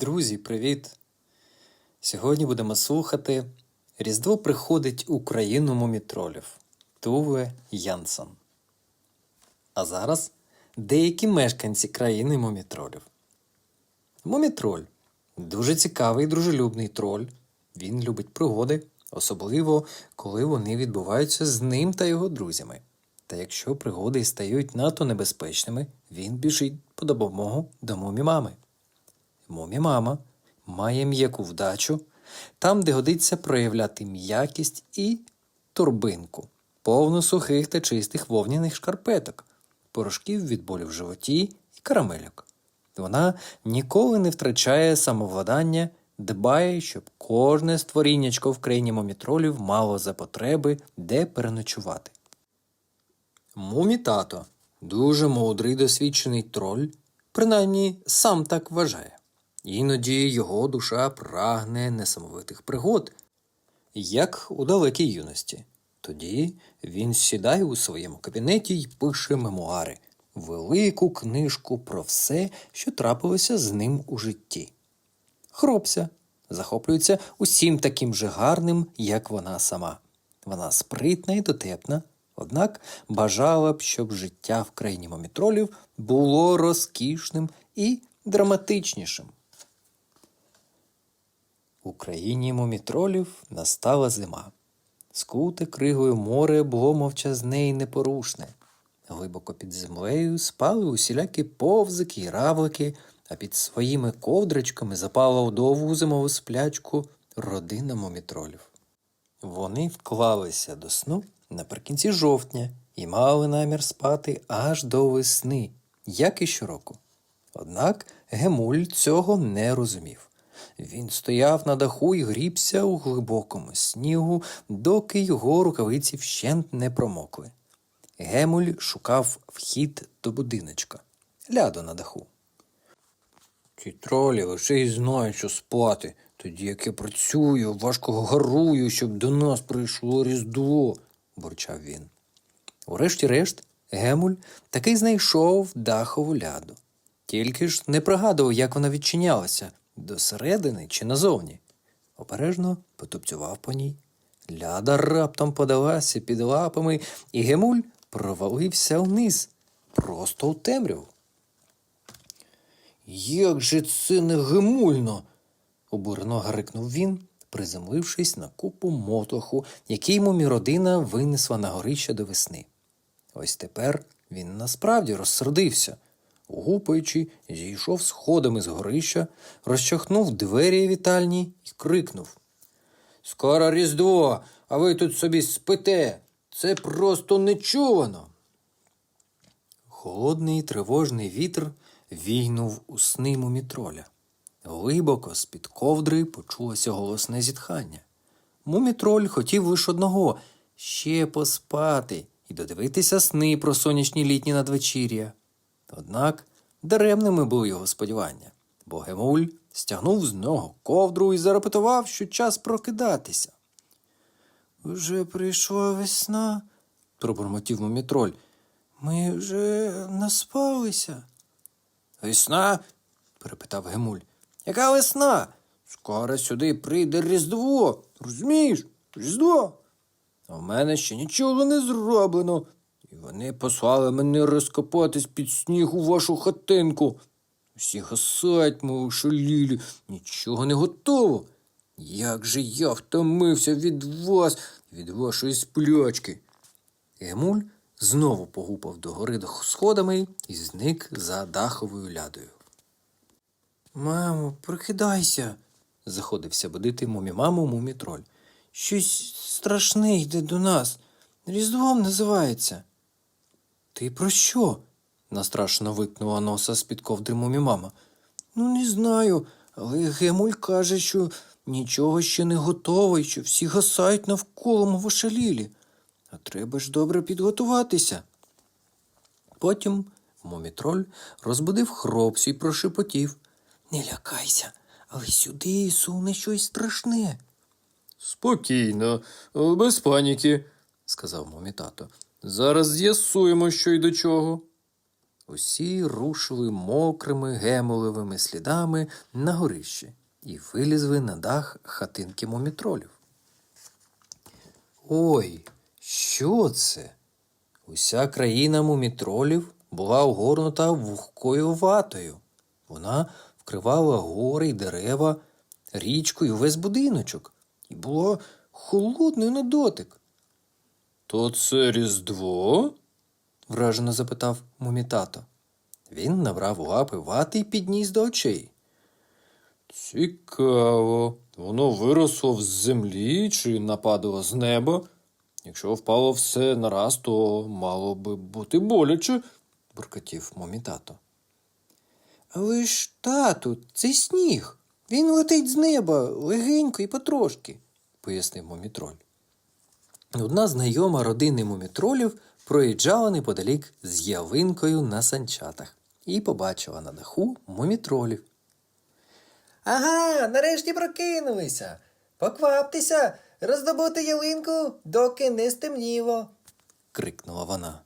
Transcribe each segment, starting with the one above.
Друзі, привіт! Сьогодні будемо слухати Різдво приходить у країну мумітролів Туве Янсен. А зараз деякі мешканці країни мумітролів. Мумітроль дуже цікавий і дружелюбний троль. Він любить пригоди, особливо коли вони відбуваються з ним та його друзями. Та якщо пригоди стають надто небезпечними, він біжить по допомогу до мумі-мами. Мумі-мама має м'яку вдачу там, де годиться проявляти м'якість і торбинку, повну сухих та чистих вовняних шкарпеток, порошків від болю в животі і карамельок. Вона ніколи не втрачає самовладання, дбає, щоб кожне створіннячко в країні мумітролів мало за потреби, де переночувати. Мумі-тато дуже мудрий досвідчений троль, принаймні сам так вважає. Іноді його душа прагне несамовитих пригод, як у далекій юності. Тоді він сідає у своєму кабінеті й пише мемуари, велику книжку про все, що трапилося з ним у житті. Хропся захоплюється усім таким же гарним, як вона сама. Вона спритна і дотепна, однак бажала б, щоб життя в країні мумітролів було розкішним і драматичнішим. У країні мумітролів настала зима. Скуте кригою море було мовчазне і непорушне. Глибоко під землею спали усілякі повзики й равлики, а під своїми ковдричками запала в довгу зимову сплячку родина мумітролів. Вони вклалися до сну наприкінці жовтня і мали намір спати аж до весни, як і щороку. Однак Гемуль цього не розумів. Він стояв на даху і грібся у глибокому снігу, доки його рукавиці вщент не промокли. Гемуль шукав вхід до будиночка, ляду на даху. Ті тролі лише й знають, що спати, тоді як я працюю, важко гарую, щоб до нас прийшло Різдво, бурчав він. Урешті-решт, Гемуль таки знайшов дахову ляду. Тільки ж не пригадував, як вона відчинялася досередини чи назовні. Обережно потупцював по ній. Ляда раптом подалася під лапами, і Гемуль провалився вниз, просто у темряву. Як же це не гемульно? обурено гарикнув він, приземлившись на купу мотоху, який йому родина винесла на горище до весни. Ось тепер він насправді розсердився. Гупаючи, зійшов сходами з горища, розчахнув двері вітальні і крикнув. Скоро Різдво, а ви тут собі спите. Це просто нечувано. Холодний тривожний вітер війнув у сни мумітроля. Глибоко з-під ковдри почулося голосне зітхання. Мумітроль хотів лише одного ще поспати і додивитися сни про сонячні літні надвечір'я. Однак даремними були його сподівання, бо Гемуль стягнув з нього ковдру і зарепетував, що час прокидатися. Вже прийшла весна, пробурмотів мумітроль. Ми вже наспалися. Весна? перепитав Гемуль. Яка весна? Скоро сюди прийде Різдво. Розумієш? Різдво. А в мене ще нічого не зроблено. І вони послали мене розкопатись під сніг у вашу хатинку. Всі гасать, мов шалілі, нічого не готово. Як же я втомився від вас, від вашої сплячки. Емуль знову погупав догори до сходами і зник за даховою лядою. Мамо, прокидайся, заходився будити мумі-маму мумі-троль. Щось страшне йде до нас. Різдвом називається. Ти про що? настрашно викнула носа з-під ковдри мумі-мама. Ну, не знаю, але Гемуль каже, що нічого ще не готово і що всі гасають навколо мов ошалілі. А треба ж добре підготуватися. Потім мумітроль розбудив хропсю і прошепотів. Не лякайся, але сюди суне щось страшне. Спокійно, без паніки, сказав мумі тато. Зараз з'ясуємо, що й до чого. Усі рушили мокрими гемолевими слідами на горище і вилізли на дах хатинки мумітролів. Ой, що це? Уся країна мумітролів була огорнута вогкою ватою. Вона вкривала гори й дерева, річку і весь будиночок, і була холодною на дотик. То це Різдво? вражено запитав мумітато. Він набрав лапи вати й підніс до очей. Цікаво. Воно виросло з землі чи нападало з неба? Якщо впало все нараз, то мало би бути боляче, буркотів мумітато. Але ж, тату, це сніг. Він летить з неба легенько і потрошки, пояснив мумітроль. Одна знайома родини мумітролів проїжджала неподалік з ялинкою на санчатах і побачила на даху мумітролів. Ага, нарешті прокинулися. Покваптеся, роздобути ялинку, доки не стемніло. крикнула вона.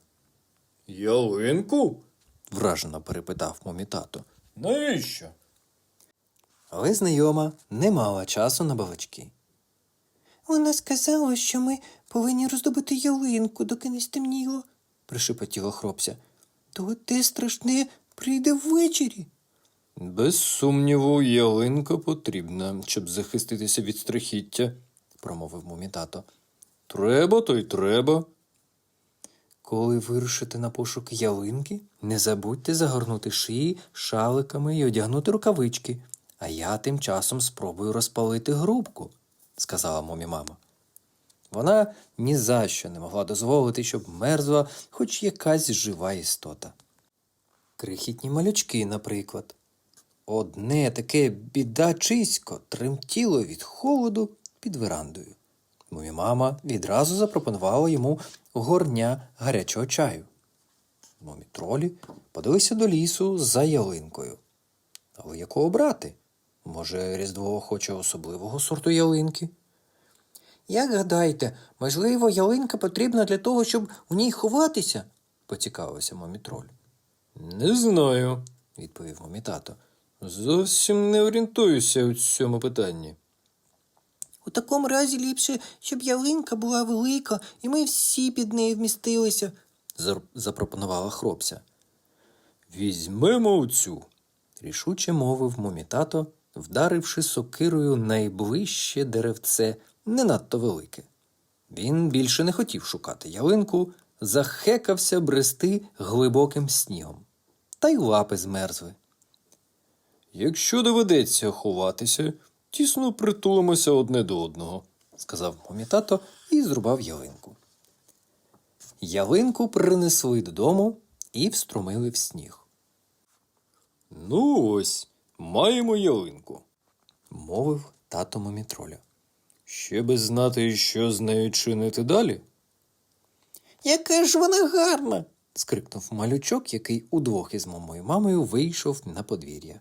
Ялинку? вражено перепитав мумітато. Навіщо? Але знайома не мала часу на балачки. Вона сказала, що ми повинні роздобути ялинку, доки не стемніло, пришепотіло хропся. То те страшне прийде ввечері. Без сумніву, ялинка потрібна, щоб захиститися від страхіття, промовив мумітато. Треба, то й треба. Коли вирушите на пошук ялинки, не забудьте загорнути шиї шаликами і одягнути рукавички, а я тим часом спробую розпалити грубку, сказала момі мама. Вона ні за що не могла дозволити, щоб мерзла хоч якась жива істота. Крихітні малючки, наприклад. Одне таке бідачисько тремтіло від холоду під верандою. Моя мама відразу запропонувала йому горня гарячого чаю. Момі тролі подалися до лісу за ялинкою. Але якого брати? Може, Різдво хоче особливого сорту ялинки? Як гадаєте, можливо, ялинка потрібна для того, щоб у ній ховатися? поцікавився момітроль. Не знаю, відповів момітато. Зовсім не орієнтуюся у цьому питанні. У такому разі ліпше, щоб ялинка була велика, і ми всі під нею вмістилися, запропонувала хропся. Візьмемо оцю, рішуче мовив момітато, вдаривши сокирою найближче деревце, не надто велике. Він більше не хотів шукати ялинку, захекався брести глибоким снігом. Та й лапи змерзли. Якщо доведеться ховатися, тісно притулимося одне до одного, сказав момітато і зрубав ялинку. Ялинку принесли додому і встромили в сніг. Ну ось, маємо ялинку, мовив тато момітроля. Ще би знати, що з нею чинити далі. Яка ж вона гарна. скрикнув малючок, який удвох із мамою мамою вийшов на подвір'я.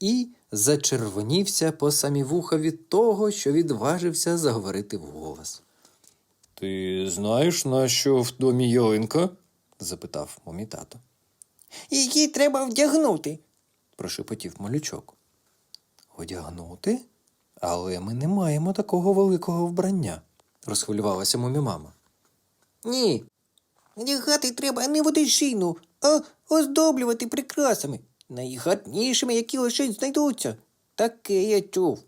І зачервонівся по самі вуха від того, що відважився заговорити вголос. Ти знаєш, на що в домі ялинка? запитав момі тато. Її треба вдягнути, прошепотів малючок. Одягнути? Але ми не маємо такого великого вбрання, розхвилювалася мумі мама. Ні. Одягати треба не водичину, а оздоблювати прикрасами, найгарнішими, які лише знайдуться. Таке я чув.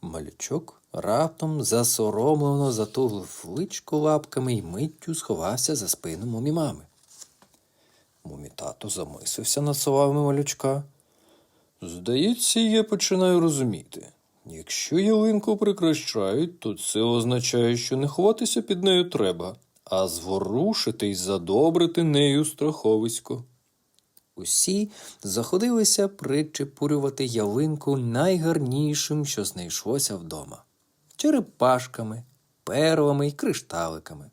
Малючок раптом засоромлено затуглив личко лапками і миттю сховався за спину мумі мами. Мумі тато замислився над словами малючка. Здається, я починаю розуміти. Якщо ялинку прикращають, то це означає, що не ховатися під нею треба, а зворушити й задобрити нею страховисько. Усі заходилися причепурювати ялинку найгарнішим, що знайшлося вдома черепашками, перлами й кришталиками.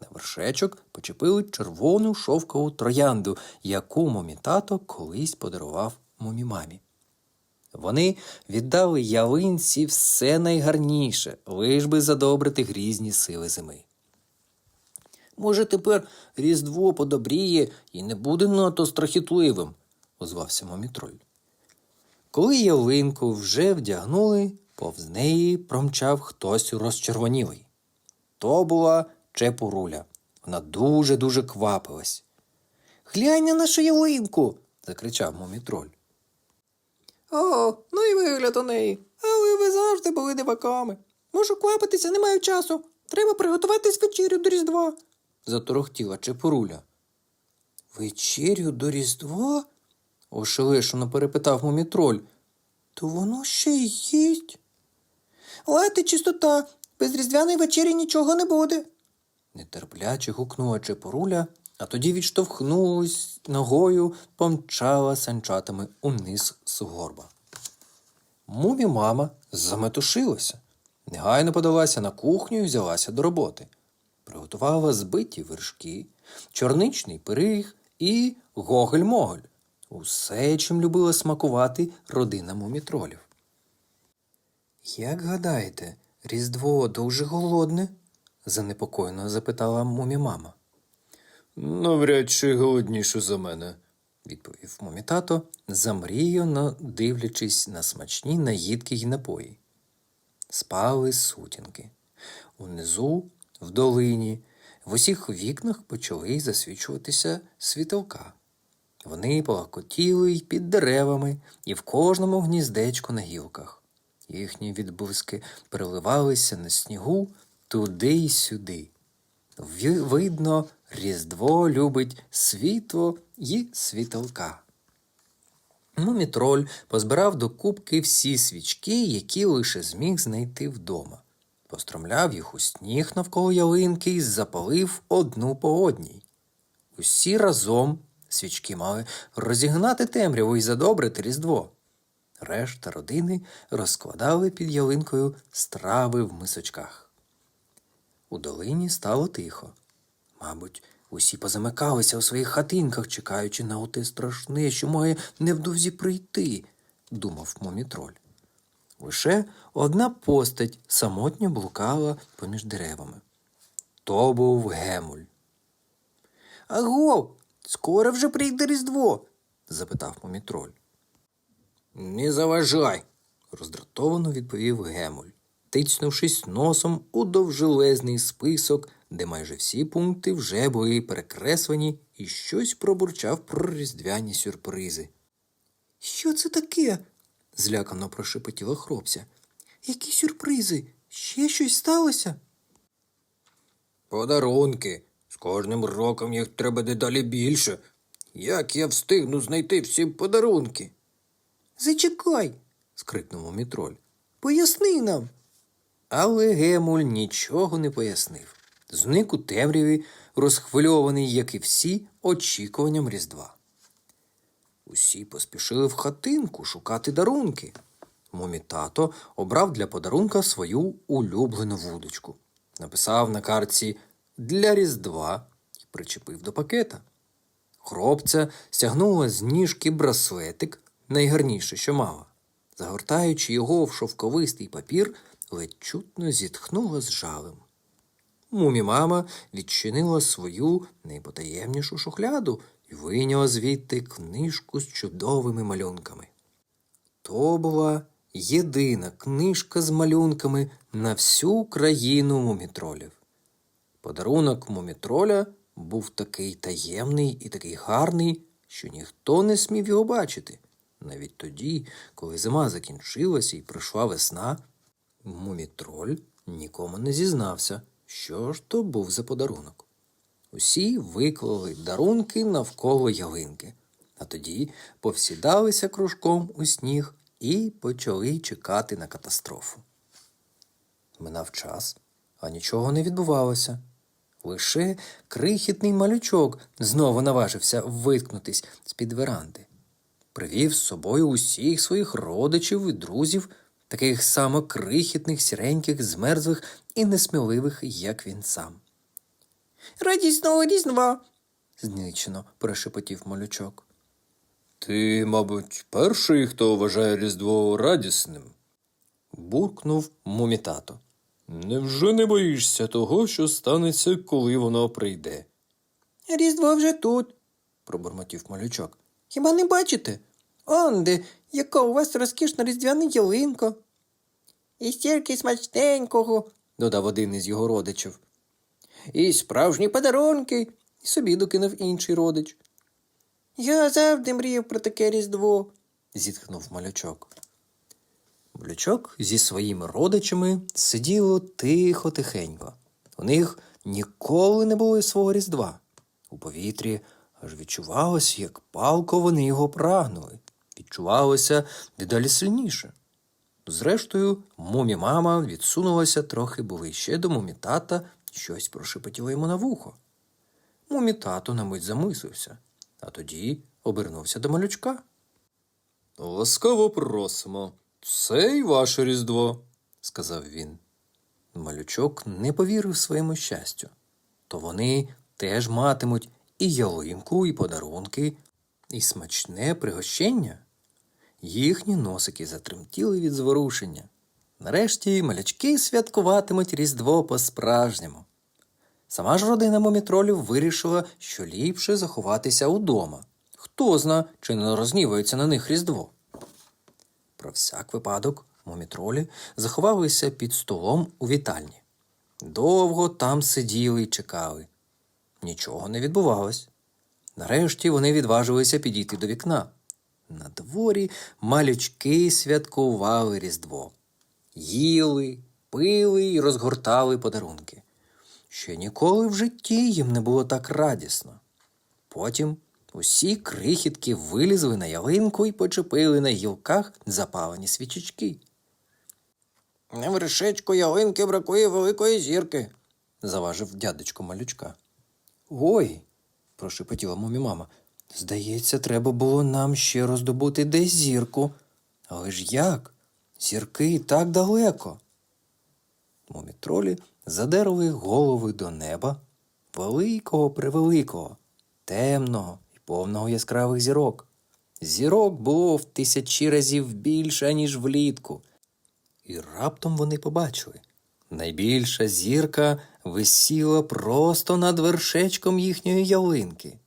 На вершечок почепили червону шовкову троянду, яку момітато колись подарував мумімамі. Вони віддали ялинці все найгарніше, лиш би задобрити грізні сили зими. Може, тепер Різдво подобріє і не буде надто страхітливим, озвався Момітроль. Коли ялинку вже вдягнули, повз неї промчав хтось розчервонілий. То була чепуруля. Вона дуже-дуже квапилась. Глянь на нашу ялинку. закричав Момітроль. О, ну і вигляд у неї. Але ви завжди були диваками. Можу квапитися, не маю часу. Треба приготуватись вечерю до Різдва, заторохтіла Чепуруля. Вечерю до Різдва? ошелешено перепитав Момітроль. То воно ще й їсть. Лати чистота, без різдвяної вечері нічого не буде. Нетерпляче гукнула Чепуруля, а тоді відштовхнулась ногою, помчала санчатами униз з горба. Мумі мама заметушилася, негайно подалася на кухню і взялася до роботи. Приготувала збиті вершки, чорничний пиріг і гогель-могель. Усе, чим любила смакувати родина мумітролів. Як гадаєте, Різдво дуже голодне? занепокоєно запитала мумі-мама. Навряд чи голодніше за мене, відповів мумі-тато, замріяно дивлячись на смачні наїдки й напої. Спали сутінки. Унизу, в долині, в усіх вікнах почали засвічуватися світовка. Вони полакотіли й під деревами, і в кожному гніздечку на гілках. Їхні відблиски переливалися на снігу туди й сюди. Видно, Різдво любить світло й світолка. Мумітроль позбирав до кубки всі свічки, які лише зміг знайти вдома. Постромляв їх у сніг навколо ялинки і запалив одну по одній. Усі разом свічки мали розігнати темряву і задобрити Різдво. Решта родини розкладали під ялинкою страви в мисочках. У долині стало тихо. Мабуть, усі позамикалися у своїх хатинках, чекаючи на оте страшне, що має невдовзі прийти, думав мумітроль. Лише одна постать самотньо блукала поміж деревами. То був Гемуль. Аго, скоро вже прийде Різдво? запитав мумітроль. Не заважай, роздратовано відповів Гемуль, тицнувшись носом у довжелезний список, де майже всі пункти вже були перекреслені, і щось пробурчав про різдвяні сюрпризи. Що це таке? злякано прошепотіла хлопця. Які сюрпризи? Ще щось сталося? Подарунки. З кожним роком їх треба дедалі більше. Як я встигну знайти всі подарунки? Зачекай, скрикнув мітроль. Поясни нам. Але Гемуль нічого не пояснив. Зник у темряві, розхвильований, як і всі, очікуванням Різдва. Усі поспішили в хатинку шукати дарунки. Момітато обрав для подарунка свою улюблену вудочку. Написав на картці для Різдва і причепив до пакета. Хлопця стягнула з ніжки браслетик, найгарніше, що мала. Загортаючи його в шовковистий папір, ледь чутно зітхнула з жалем. Мумі-мама відчинила свою найпотаємнішу шухляду і вийняла звідти книжку з чудовими малюнками. То була єдина книжка з малюнками на всю країну мумітролів. Подарунок мумітроля був такий таємний і такий гарний, що ніхто не смів його бачити. Навіть тоді, коли зима закінчилася і прийшла весна, мумітроль нікому не зізнався, що ж то був за подарунок. Усі виклали дарунки навколо ялинки, а тоді повсідалися кружком у сніг і почали чекати на катастрофу. Минав час, а нічого не відбувалося. Лише крихітний малючок знову наважився виткнутись з-під веранди. Привів з собою усіх своїх родичів і друзів, таких само крихітних, сіреньких, змерзлих і несміливих, як він сам. Радісного різдва. зничено прошепотів малючок. Ти, мабуть, перший, хто вважає Різдво радісним, буркнув мумітато. Невже не боїшся того, що станеться, коли воно прийде? Різдво вже тут, пробурмотів малючок. Хіба не бачите? Он де, яка у вас розкішна різдвяна ялинка. І стільки смачненького, додав один із його родичів. і справжні подарунки. І собі докинув інший родич, Я завжди мріяв про таке різдво. зітхнув малючок. Малючок зі своїми родичами сиділо тихо-тихенько. У них ніколи не було свого різдва. У повітрі аж відчувалось, як палко вони його прагнули. Відчувалося дедалі сильніше. Зрештою, мумі мама відсунулася трохи ближче до мумі тата щось прошепотіло йому на вухо. Мумі тато на мить замислився, а тоді обернувся до малючка. Ласкаво просимо. Це й ваше різдво, сказав він. Малючок не повірив своєму щастю. То вони теж матимуть і ялинку, і подарунки, і смачне пригощення. Їхні носики затремтіли від зворушення. Нарешті малячки святкуватимуть Різдво по-справжньому. Сама ж родина момітролів вирішила, що ліпше заховатися удома. Хто зна, чи не рознівається на них Різдво. Про всяк випадок момітролі заховалися під столом у вітальні. Довго там сиділи і чекали. Нічого не відбувалось. Нарешті вони відважилися підійти до вікна. На дворі малючки святкували Різдво. Їли, пили і розгортали подарунки. Ще ніколи в житті їм не було так радісно. Потім усі крихітки вилізли на ялинку і почепили на гілках запалені свічечки. На вершечку ялинки бракує великої зірки. заважив дядечко малючка. Ой, прошепотіла мумі мама. Здається, треба було нам ще роздобути десь зірку. Але ж як? Зірки так далеко. Мумітролі задерли голови до неба, великого превеликого, темного і повного яскравих зірок. Зірок було в тисячі разів більше, ніж влітку. І раптом вони побачили. Найбільша зірка висіла просто над вершечком їхньої ялинки.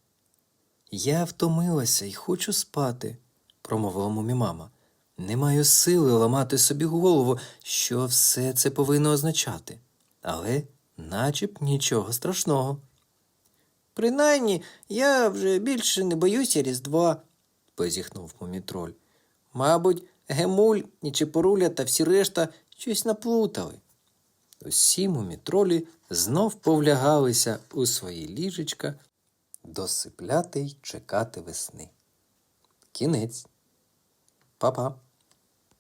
Я втомилася і хочу спати, промовила мумі мама. Не маю сили ламати собі голову, що все це повинно означати. Але начеб нічого страшного. Принаймні, я вже більше не боюся різдва. позіхнув мумітроль. Мабуть, Гемуль і Чепоруля та всі решта щось наплутали. Усі мумітролі знов повлягалися у свої ліжечка досипляти й чекати весни. Кінець. Па-па.